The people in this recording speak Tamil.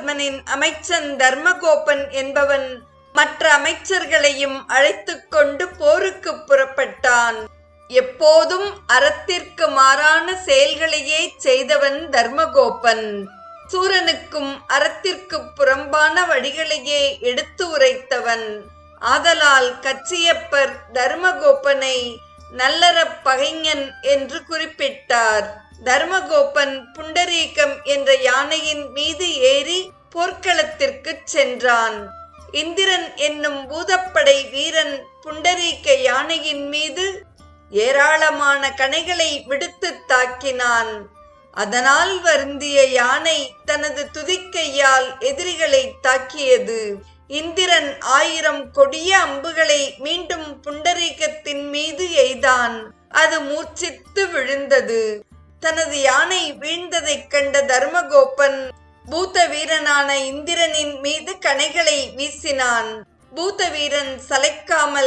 பத்மனின் அமைச்சன் தர்மகோபன் என்பவன் மற்ற அமைச்சர்களையும் அழைத்துக் கொண்டு போருக்கு புறப்பட்டான். எப்போதும் அறத்திற்கு மாறான செயல்களையே செய்தவன் தர்மகோபன். சூரனுக்கும் அறத்திற்கு புறம்பான வழிகளையே எடுத்து உரைத்தவன். ஆதலால் கச்சியப்பர் தர்மகோபனை நல்லறப் பகைஞன் என்று குறிப்பிட்டார். தர்மகோபன் புண்டரீகம் என்ற யானையின் மீது ஏறி போர்க்களத்திற்கு சென்றான். இந்திரன் என்னும் பூதப்படை வீரன் புண்டரீக யானையின் மீது ஏராளமான கணைகளை விடுத்து தாக்கினான். அதனால் வருந்திய யானை தனது துதிக்கையால் எதிரிகளை தாக்கியது. இந்திரன் ஆயிரம் கொடிய அம்புகளை மீண்டும் புண்டரீகத்தின் மீது எய்தான். அது மூர்ச்சித்து விழுந்தது. தனது யானை வீழ்ந்ததைக் கண்ட தர்மகோபன் பூத்த வீரனான இந்திரனின் மீது கணைகளை வீசினான். பூத்த வீரன் சளைக்காமல்